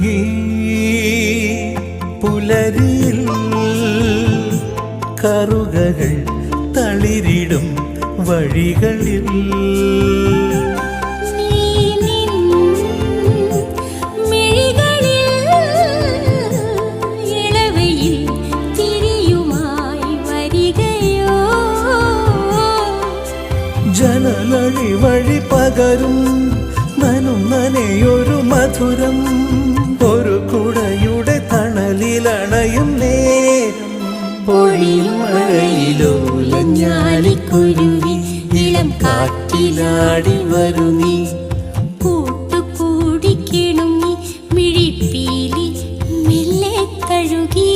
ഈ പുലരിയിൽ കറുകകൾ തളിരിടും വഴികളിൽ. ജനലഴി വഴി പകരും നനും നനയൊരു മധുരം. തണലിലണയും നേരം പൊഴിയും മഴയിലോലഞ്ഞാലിക്കുരുവി ഇളം കാറ്റിലാടി വരു നീ കൂട്ടുകൂടി കിണുങ്ങി. മിഴിപ്പീലി മെല്ലെ തഴുകി